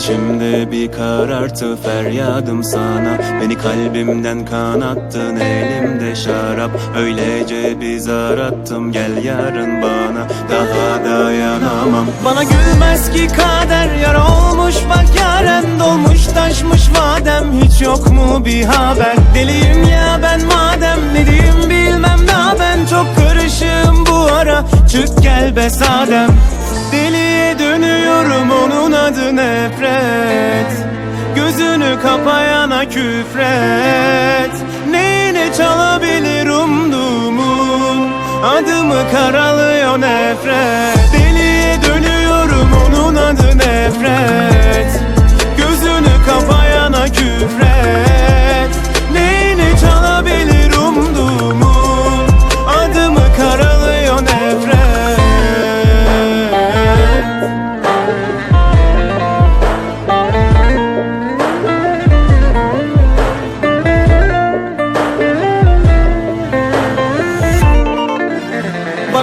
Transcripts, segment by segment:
içimde bir karartı feryadım sana. Beni kalbimden kanattın elimde şarap. Öylece bir zar attım gel yarın bana. Daha dayanamam. Bana gülmez ki kader yara olmuş bak yaren dolmuş taşmış vadem Hiç yok mu bir haber? Deliyim ya ben madem ne diyeyim bilmem. Daha ben Çok karışığım bu ara. Çık gel be sadem Dönüyorum onun adı nefret. Gözünü kapayana küfret. Neyine çalabilir umduğumun? Adımı karalıyor nefret. Deliye dönüyorum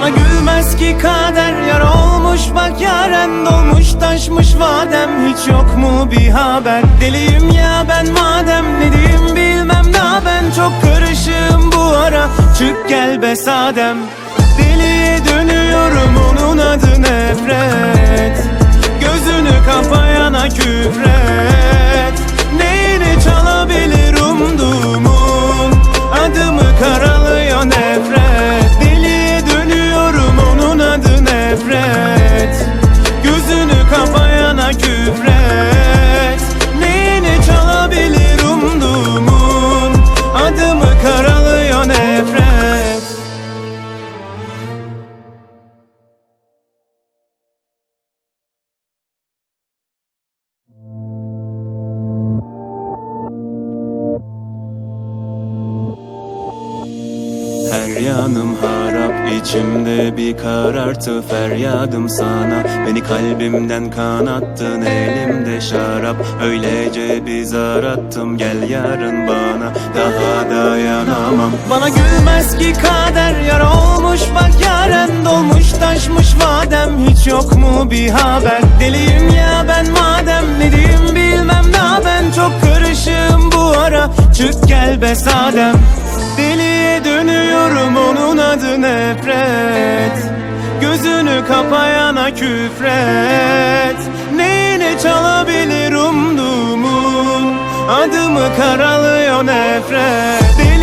Gülmez ki kader yara olmuş bak yaren dolmuş taşmış vadem. Hiç yok mu bir haber? Deliyim ya ben madem ne diyeyim bilmem. Daha ben Çok karışığım bu ara. Çık gel be sadem Her yanım harap içimde bir karartı feryadım sana. Beni kalbimden kanattın elimde şarap. Öylece bir zar attım gel yarın bana. Daha dayanamam. Bana gülmez ki kader yara olmuş bak yaren dolmuş taşmış vadem Hiç yok mu bir haber? Deliyim ya ben madem ne diyeyim bilmem. Daha ben Çok karışığım bu ara. Çık gel be sadem adı nefret Gözünü kapayana küfret. Neyine çalabilir umduğumun? Adımı karalıyor nefret